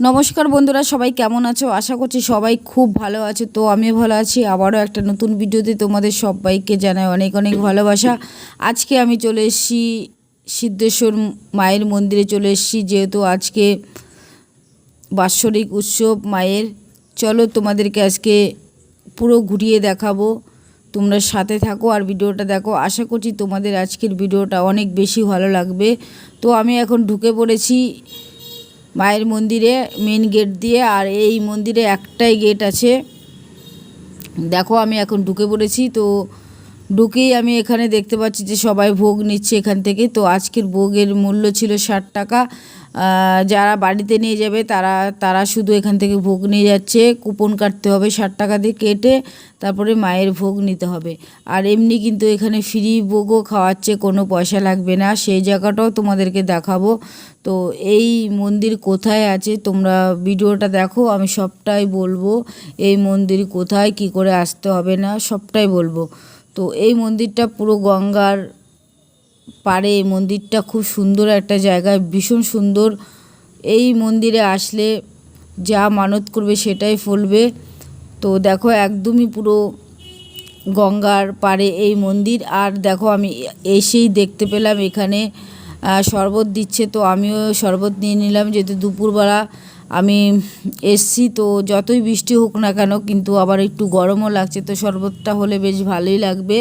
নমস্কার বন্ধুরা, সবাই কেমন আছো? আশা করছি সবাই খুব ভালো আছে। তো আমিও ভালো আছি। আবারও একটা নতুন ভিডিওতে তোমাদের সবাইকে জানাই অনেক অনেক ভালোবাসা। আজকে আমি চলে এসেছি সিদ্ধেশ্বর মায়ের মন্দিরে চলে এসেছি, যেহেতু আজকে বাৎসরিক উৎসব মায়ের। চলো তোমাদেরকে আজকে পুরো ঘুরিয়ে দেখাবো। তোমরা সাথে থাকো আর ভিডিওটা দেখো। আশা করছি তোমাদের আজকের ভিডিওটা অনেক বেশি ভালো লাগবে। তো আমি এখন ঢুকে পড়েছি মায়ের মন্দিরে মেন গেট দিয়ে, আর এই মন্দিরে একটাই গেট আছে। দেখো আমি এখন ঢুকে পড়েছি, তো ঢুকেই আমি এখানে দেখতে পাচ্ছি যে সবাই ভোগ নিচ্ছে এখান থেকে। তো আজকের ভোগের মূল্য ছিল ষাট টাকা। যারা বাড়িতে নিয়ে যাবে, তারা তারা শুধু এখান থেকে ভোগ নিয়ে যাচ্ছে। কুপন কাটতে হবে ষাট টাকা দিয়ে কেটে, তারপরে মায়ের ভোগ নিতে হবে। আর এমনি কিন্তু এখানে ফ্রি ভোগও খাওয়াচ্ছে, কোনো পয়সা লাগবে না। সেই জায়গাটাও তোমাদেরকে দেখাবো। তো এই মন্দির কোথায় আছে, তোমরা ভিডিওটা দেখো। আমি সবটাই বলব, এই মন্দির কোথায়, কি করে আসতে হবে না, সবটাই বলব। তো এই মন্দিরটা পুরো গঙ্গার পাড়ে এই মন্দিরটা খুব সুন্দর একটা জায়গা, ভীষণ সুন্দর। এই মন্দিরে আসলে যা মানত করবে সেটাই ফলবে। তো দেখো, একদমই পুরো গঙ্গার পাড়ে এই মন্দির। আর দেখো, আমি এসেই দেখতে পেলাম এখানে শরবত দিচ্ছে। তো আমিও শরবত নিয়ে নিলাম, যেহেতু দুপুরবেলা আমি এসছি তো যতই বৃষ্টি হোক না কেন, কিন্তু আবার একটু গরমও লাগছে, তো শরবতটা হলে বেশ ভালোই লাগবে।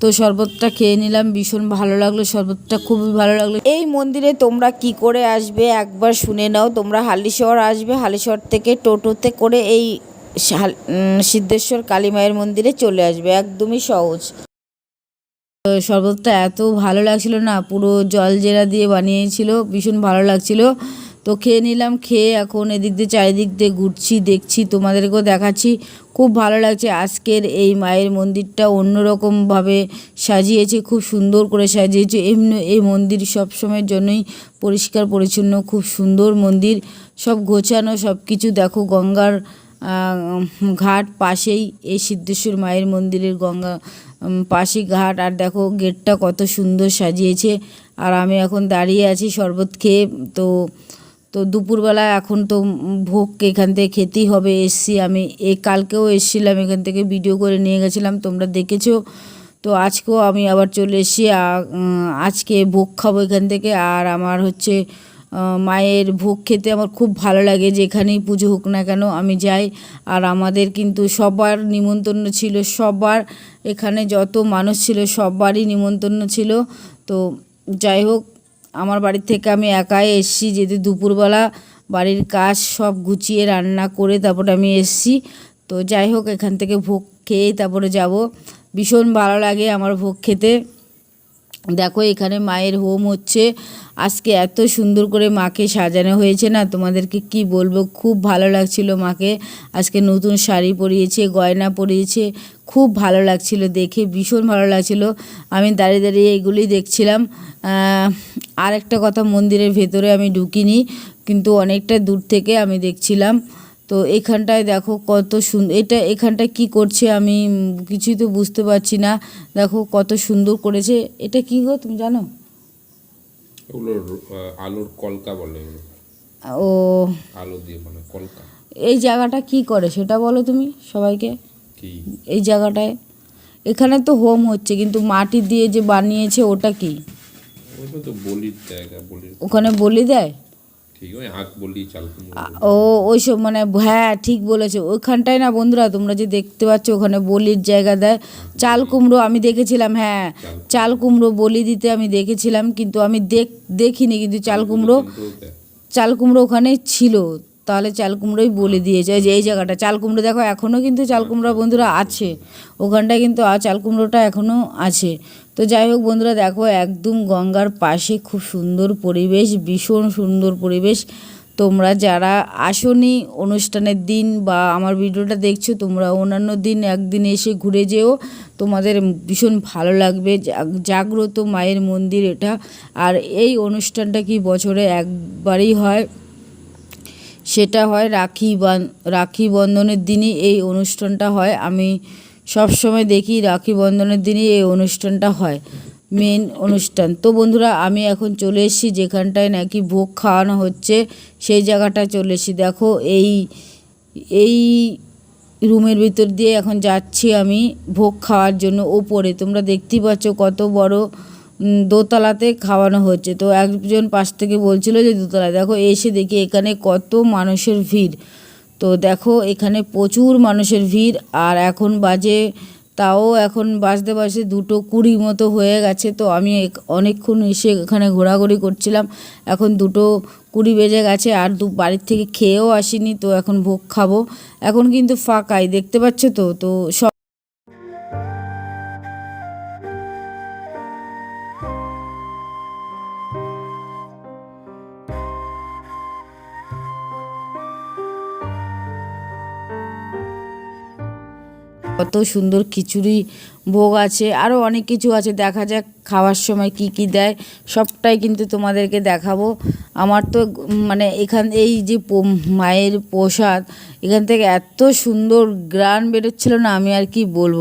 তো শরবতটা খেয়ে নিলাম, ভীষণ ভালো লাগল, শরবতটা খুবই ভালো লাগল। এই মন্দিরে তোমরা কি করে আসবে একবার শুনে নাও, তোমরা হালিশহর আসবে, হালিশহর থেকে টোটোতে করে এই সিদ্ধেশ্বর কালী মায়ের মন্দিরে চলে আসবে, একদমই সহজ। শরবতটা এত ভালো লাগছিল না, পুরো জল জেরা দিয়ে বানিয়েছিল, ভীষণ ভালো লাগছিল। তো খেয়ে নিলাম, খেয়ে এখন এদিক দিয়ে চারিদিক দিয়ে ঘুরছি, দেখছি, তোমাদেরকেও দেখাচ্ছি। খুব ভালো লাগছে, আজকের এই মায়ের মন্দিরটা অন্যরকমভাবে সাজিয়েছে, খুব সুন্দর করে সাজিয়েছে। এমনি এই মন্দির সব সময়ের জন্যই পরিষ্কার, পরিচ্ছন্ন, খুব সুন্দর মন্দির। সব গোছানো, সব কিছু দেখো, গঙ্গার ঘাট পাশেই এই সিদ্ধেশ্বর মায়ের মন্দিরের গঙ্গা পাশে ঘাট। আর দেখো, গেটটা কত সুন্দর সাজিয়েছে। আর আমি এখন দাঁড়িয়ে আছি শরবত খেয়ে, তো তো দুপুরবেলা এখন তো ভোগ এখান থেকে খেতেই হবে। এসছি আমি, এ কালকেও এসছিলাম, এখান থেকে ভিডিও করে নিয়ে গেছিলাম, তোমরা দেখেছ। তো আজকেও আমি আবার চলে এসেছি আজকে ভোগ খাব এখান থেকে। আর আমার হচ্ছে মায়ের ভোগ খেতে আমার খুব ভালো লাগে, যেখানেই পুজো হোক না কেন আমি যাই। আর আমাদের কিন্তু সবার নিমন্ত্রণ ছিল, সবার এখানে যত মানুষ ছিল সবারই নিমন্ত্রণ ছিল। তো যাই হোক আমার বাড়ির থেকে আমি একাই এসেছি, যেতে দুপুরবেলা বাড়ির কাজ সব গুছিয়ে রান্না করে তারপরে আমি এসেছি। তো যাই হোক, এখান থেকে ভোগ খেয়ে তারপরে যাব। ভীষণ ভালো লাগে আমার ভোগ খেতে। দেখো, এখানে মায়ের হোম হচ্ছে। আজকে এত সুন্দর করে মাকে সাজানো হয়েছে না, তোমাদেরকে কি বলব? খুব ভালো লাগছিল মাকে। আজকে নতুন শাড়ি পরিয়েছে, গয়না পরিয়েছে, খুব ভালো লাগছিল দেখে, ভীষণ ভালো লাগছিল। আমি দাঁড়িয়ে দাঁড়িয়ে এগুলি দেখছিলাম। আর একটা কথা মন্দিরের ভেতরে আমি ঢুকিনি, কিন্তু অনেকটা দূর থেকে আমি দেখছিলাম। তো এখানটায় দেখো কত সুন্দর এটা এখানটায় কি করছে আমি কিছুই তো বুঝতে পারছি না। দেখো কত সুন্দর করেছে। এটা কি গো তুমি জানো? আলুর কলকা বলে। ও। আলু দিয়ে মানে কলকা। এই জায়গাটা কি করে সেটা বলো তুমি সবাইকে। এই জায়গাটায়। এখানে তো হোম হচ্ছে কিন্তু মাটি দিয়ে যে বানিয়েছে ওটা কি? তো জায়গা ওখানে বলি দেয়? ঠিক ওই আখ বলি চাল ও ওইসব মানে হ্যাঁ ঠিক বলেছ। ওইখানটায় না বন্ধুরা তোমরা যে দেখতে পাচ্ছ ওখানে বলির জায়গা দেয়। চাল কুমড়ো আমি দেখেছিলাম হ্যাঁ। চাল কুমড়ো। বলি দিতে আমি দেখেছিলাম কিন্তু আমি দেখ দেখিনি কিন্তু চাল কুমড়ো চাল কুমড়ো ওখানে ছিল। তাহলে চাল কুমড়োই বলে দিয়েছে। এই যে এই জায়গাটা চাল কুমড়ো দেখো এখনও কিন্তু চাল কুমড়ো বন্ধুরা আছে। ওখানটায় কিন্তু চাল কুমড়োটা এখনও আছে। তো যাই হোক বন্ধুরা, দেখো একদম গঙ্গার পাশে খুব সুন্দর পরিবেশ, ভীষণ সুন্দর পরিবেশ। তোমরা যারা আসনি অনুষ্ঠানের দিন বা আমার ভিডিওটা দেখছ, তোমরা অন্যান্য দিন একদিন এসে ঘুরে যেও। তোমাদের ভীষণ ভালো লাগবে। জাগ্রত মায়ের মন্দির এটা। আর এই অনুষ্ঠানটা কি বছরে একবারই হয়? সেটা হয় রাখি রাখি বন্ধনের দিনই এই অনুষ্ঠানটা হয়। আমি সব সময় দেখি রাখি বন্ধনের দিনই এই অনুষ্ঠানটা হয় মেন অনুষ্ঠান। তো বন্ধুরা, আমি এখন চলে এসেছি যেখানটায় নাকি ভোগ খাওয়ানো হচ্ছে, সেই জায়গাটায় চলে এসেছি। দেখো, এই এই রুমের ভিতর দিয়ে এখন যাচ্ছি আমি ভোগ খাওয়ার জন্য ওপরে। তোমরা দেখতেই পাচ্ছ কত বড় দোতলাতে খাওয়ানো হচ্ছে। তো একজন পাশ থেকে বলছিল যে দোতলায়। দেখো, এসে দেখি এখানে কত মানুষের ভিড়। তো দেখো, এখানে প্রচুর মানুষের ভিড়, আর এখন বাজে, তাও এখন বাজতে বাজতে দুটো কুড়ি মতো হয়ে গেছে, তো আমি অনেকক্ষণ এসে এখানে ঘোরাঘুরি করছিলাম। এখন দুটো কুড়ি বেজে গেছে, আর দু, বাড়ির থেকে খেয়েও আসিনি, তো এখন ভোগ খাব। এখন কিন্তু ফাঁকাই, দেখতে পাচ্ছ তো? তো সব কত সুন্দর খিচুড়ি ভোগ আছে আরও অনেক কিছু আছে, দেখা যাক খাওয়ার সময় কি কি দেয়, সবটাই কিন্তু তোমাদেরকে দেখাবো। আমার তো মানে এখান, এই যে মায়ের প্রসাদ, এখান থেকে এত সুন্দর গ্রান বেরোচ্ছিল না, আমি আর কি বলব।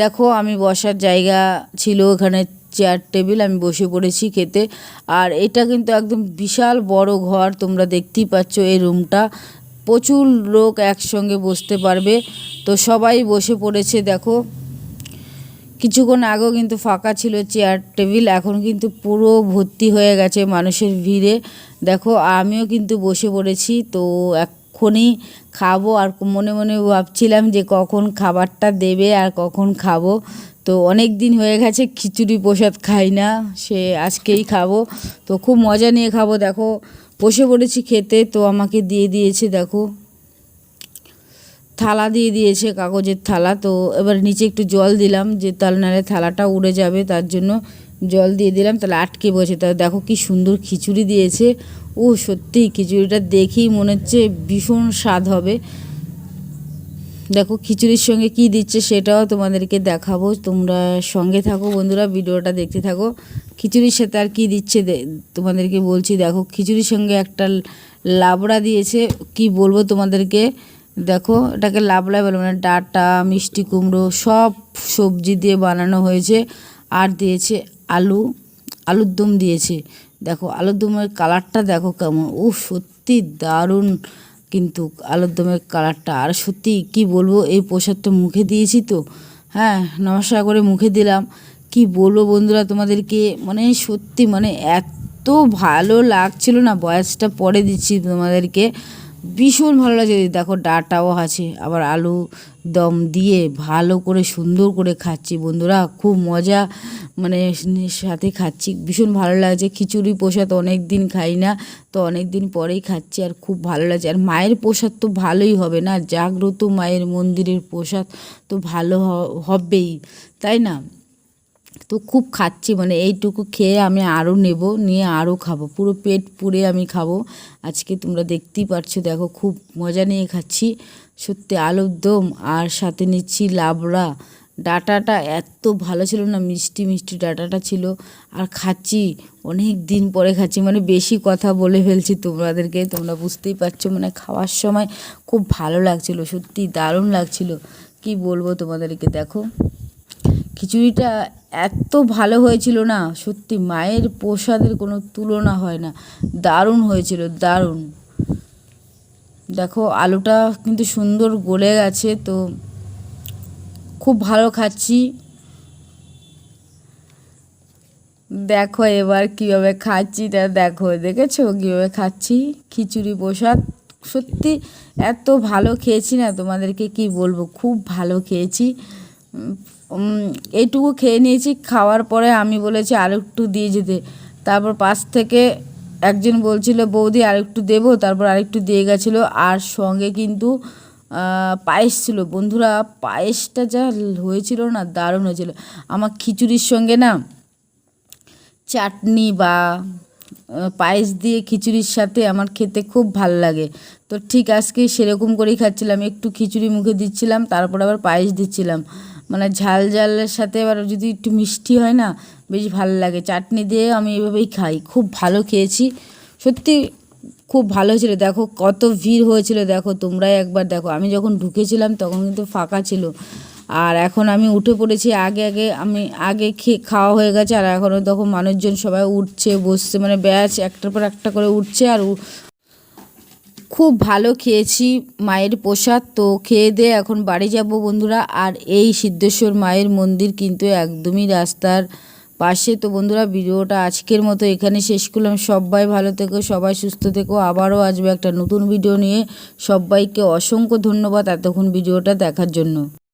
দেখো, আমি বসার জায়গা ছিল ওখানে চেয়ার টেবিল আমি বসে পড়েছি খেতে। আর এটা কিন্তু একদম বিশাল বড় ঘর, তোমরা দেখতেই পাচ্ছ এই রুমটা প্রচুর লোক একসঙ্গে বসতে পারবে। তো সবাই বসে পড়েছে, দেখো। কিছুক্ষণ আগেও কিন্তু ফাঁকা ছিল চেয়ার টেবিল এখন কিন্তু পুরো ভর্তি হয়ে গেছে মানুষের ভিড়ে। দেখো, আমিও কিন্তু বসে পড়েছি, তো এক্ষুনি খাব। আর মনে মনে ভাবছিলাম যে কখন খাবারটা দেবে আর কখন খাব। তো অনেক দিন হয়ে গেছে, খিচুড়ি প্রসাদ খাই না, সে আজকেই খাব। তো খুব মজা নিয়ে খাব, দেখো। বসে পড়েছি খেতে, তো আমাকে দিয়ে দিয়েছে, দেখো। থালা দিয়ে দিয়েছে কাগজের থালা, তো এবার নিচে একটু জল দিলাম, যে তাহলে নাহলে থালাটা উড়ে যাবে, তার জন্য জল দিয়ে দিলাম, তাহলে আটকে বসে, তা দেখো কি সুন্দর খিচুড়ি দিয়েছে। ও সত্যি খিচুড়িটা দেখেই মনে হচ্ছে ভীষণ স্বাদ হবে। দেখো খিচুড়ির সঙ্গে কি দিচ্ছে সেটাও তোমাদেরকে দেখাবো। তোমরা সঙ্গে থাকো বন্ধুরা, ভিডিওটা দেখতে থাকো। খিচুড়ির সাথে আর কি দিচ্ছে তোমাদেরকে বলছি, দেখো খিচুড়ির সঙ্গে একটা লাবড়া দিয়েছে। কি বলব তোমাদেরকে? দেখো এটাকে লাবড়া বলে মানে ডাটা, মিষ্টি কুমড়ো, সব সবজি দিয়ে বানানো হয়েছে। আর দিয়েছে আলু, আলুর দম দিয়েছে। দেখো আলুর দমের কালারটা দেখো কেমন। ও সত্যি দারুণ। কিন্তু আলুর দমের কালারটা আর সত্যি কি বলব, এই প্রসাদটা মুখে দিয়েছি তো। হ্যাঁ নমস্কার করে মুখে দিলাম। কি বলব বন্ধুরা তোমাদেরকে মানে সত্যি মানে এত ভালো লাগছিল না, বয়সটা পরে দিচ্ছি তোমাদেরকে। ভীষণ ভালো লাগছে দেখো ডাটাও আছে, আবার আলু দম দিয়ে ভালো করে সুন্দর করে খাচ্ছি বন্ধুরা, খুব মজা। মানে সাথে খাচ্ছি। ভীষণ ভালো লাগছে। খিচুড়ি প্রসাদ অনেক দিন খাই না, তো অনেক দিন পরেই খাচ্ছি আর খুব ভালো লাগছে। আর মায়ের প্রসাদ তো ভালোই হবে না? জাগ্রত মায়ের মন্দিরের প্রসাদ তো ভালো হবেই, তাই না? তো খুব খাচ্ছি মানে এইটুকু খেয়ে আমি আরও নেব, নিয়ে আরও খাব। পুরো পেট পুড়ে আমি খাব। আজকে তোমরা দেখতেই পারছ, দেখো খুব মজা নিয়ে খাচ্ছি। সত্যি আলুর দম আর সাথে নিচ্ছি লাবড়া। ডাটাটা এত ভালো ছিল না, মিষ্টি মিষ্টি ডাটাটা ছিল। আর খাচ্ছি, অনেক দিন পরে খাচ্ছি মানে বেশি কথা বলে ফেলছি তোমাদেরকে, তোমরা বুঝতেই পারছ মানে খাওয়ার সময় খুব ভালো লাগছিল সত্যি দারুণ লাগছিল। কি বলব তোমাদেরকে, দেখো, খিচুড়িটা এত ভালো হয়েছিল না, সত্যি মায়ের প্রসাদের কোনো তুলনা হয় না, দারুণ হয়েছিল, দারুণ। দেখো, আলুটা কিন্তু সুন্দর গলে গেছে, তো খুব ভালো খাচ্ছি। দেখো এবার কীভাবে খাচ্ছি, তা দেখো, দেখেছ কীভাবে খাচ্ছি? খিচুড়ি প্রসাদ। সত্যি এত ভালো খেয়েছি না, তোমাদেরকে কি বলব? খুব ভালো খেয়েছি। এইটুকু খেয়ে নিয়েছি, খাওয়ার পরে আমি বলেছি আর একটু দিয়ে যেতে। তারপর পাশ থেকে একজন বলছিল, বৌদি আর একটু দেবো? তারপর আরেকটু দিয়ে গেছিল। আর সঙ্গে কিন্তু পায়েস ছিল। বন্ধুরা, পায়েসটা যা হয়েছিল না, দারুণ হয়েছিল। আমার খিচুড়ির সঙ্গে না চাটনি বা পায়েস দিয়ে খিচুড়ির সাথে আমার খেতে খুব ভালো লাগে। তো ঠিক আজকে সেরকম করেই খাচ্ছিলাম। একটু খিচুড়ি মুখে দিচ্ছিলাম, তারপর আবার পায়েস দিচ্ছিলাম। মানে ঝাল ঝালের সাথে আবার যদি একটু মিষ্টি হয় না, বেশ ভালো লাগে। চাটনি দিয়ে আমি এভাবেই খাই। খুব ভালো খেয়েছি। সত্যি খুব ভালো ছিল দেখো, কত ভিড় হয়েছিল। দেখো, তোমরাই একবার দেখো। আমি যখন ঢুকেছিলাম, তখন কিন্তু ফাঁকা ছিল। আর এখন আমি উঠে পড়েছি। আগে আগে আমি, আগে খেয়ে খাওয়া হয়ে গেছে। আর এখনও তখন মানুষজন সবাই উঠছে, বসছে। মানে ব্যাচ একটার পর একটা করে উঠছে। আর খুব ভালো খেয়েছি মায়ের প্রসাদ। তো খেয়ে দিয়ে এখন বাড়ি যাব বন্ধুরা। আর এই সিদ্ধেশ্বর মায়ের মন্দির কিন্তু একদমই রাস্তার পাশে তো বন্ধুরা ভিডিওটা আজকের মতো এখানে শেষ করলাম। সবাই ভালো থেকো, সবাই সুস্থ থেকো। আবারও আসবে একটা নতুন ভিডিও নিয়ে। সবাইকে অসংখ্য ধন্যবাদ এতক্ষণ ভিডিওটা দেখার জন্য।